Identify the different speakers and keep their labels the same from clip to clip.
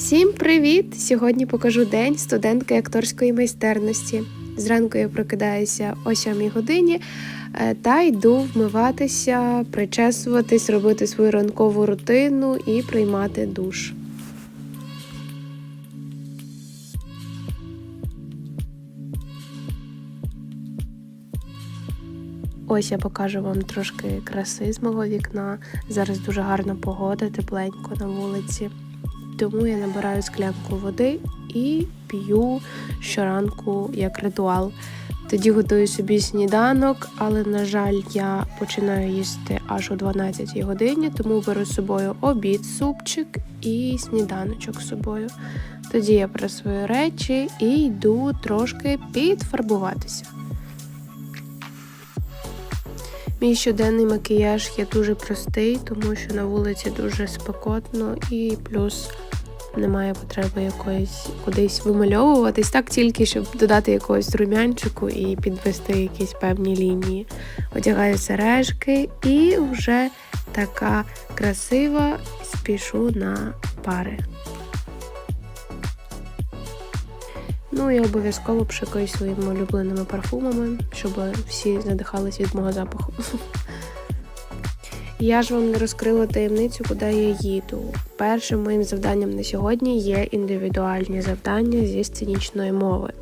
Speaker 1: Всім привіт! Сьогодні покажу день студентки акторської майстерності. Зранку я прокидаюся о 7 годині е, та йду вмиватися, причесуватись, робити свою ранкову рутину і приймати душ. Ось я покажу вам трошки краси з мого вікна. Зараз дуже гарна погода, тепленько на вулиці. Тому я набираю склянку води і п'ю щоранку як ритуал. Тоді готую собі сніданок, але, на жаль, я починаю їсти аж о 12 годині, тому беру з собою обід, супчик і сніданочок з собою. Тоді я прасую речі і йду трошки підфарбуватися. Мій щоденний макіяж є дуже простий, тому що на вулиці дуже спекотно і плюс немає потреби якоїсь кудись вимальовуватись, так тільки щоб додати якогось румянчику і підвести якісь певні лінії. Одягаю сережки і вже така красива спішу на пари. Ну і обов'язково пшикаю своїми улюбленими парфумами, щоб всі надихались від мого запаху. Я ж вам не розкрила таємницю, куди я їду. Першим моїм завданням на сьогодні є індивідуальні завдання зі сценічної мови.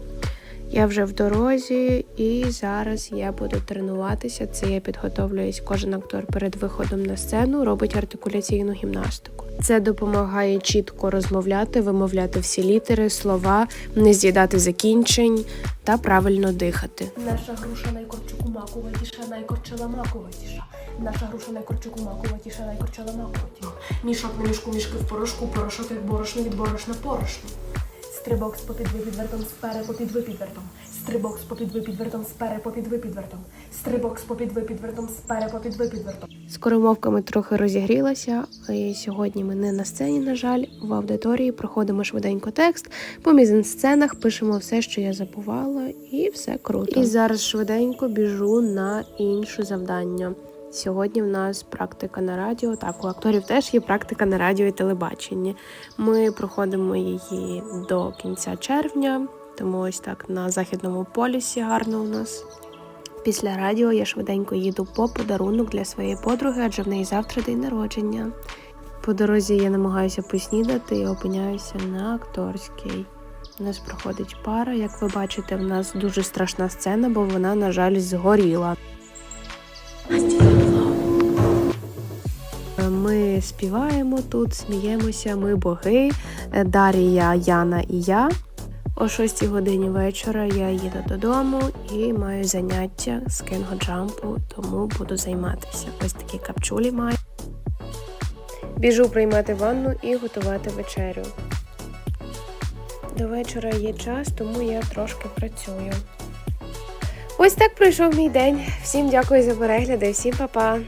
Speaker 1: Я вже в дорозі, і зараз я буду тренуватися. Це я підготовлююсь. Кожен актор перед виходом на сцену робить артикуляційну гімнастику. Це допомагає чітко розмовляти, вимовляти всі літери, слова, не з'їдати закінчень та правильно дихати.
Speaker 2: Наша груша найкорчукумакуватіша, найкорчеламакуватіша. Наша груша найкорчукумакуватіша, найкорчеламакуватіша. Мішок на мішку, мішки в порошку, порошок як борошно від борошна порошну. Стрибок з попід випідвертом, спере попід випідвертом. Стрибок з попід випідвертом, спере попід випідвертом. Стрибок з попід випідвертом, спере попід випідвертом.
Speaker 1: Скоромовками трохи розігрілася. І сьогодні ми не на сцені, на жаль, в аудиторії проходимо швиденько текст, по мізансценах пишемо все, що я забувала, і все круто. І зараз швиденько біжу на інше завдання. Сьогодні в нас практика на радіо. Так, у акторів теж є практика на радіо і телебаченні. Ми проходимо її до кінця червня, тому ось так на західному полюсі гарно у нас. Після радіо я швиденько їду по подарунок для своєї подруги, адже в неї завтра день народження. По дорозі я намагаюся поснідати і опиняюся на акторській. У нас проходить пара. Як ви бачите, в нас дуже страшна сцена, бо вона, на жаль, згоріла. Ми співаємо тут, сміємося, ми боги, Дарія, Яна і я. О 6 годині вечора я їду додому і маю заняття з кінго-джампу, тому буду займатися. Ось такі капчулі маю. Біжу приймати ванну і готувати вечерю. До вечора є час, тому я трошки працюю. Ось так пройшов мій день. Всім дякую за перегляди, всім па-па!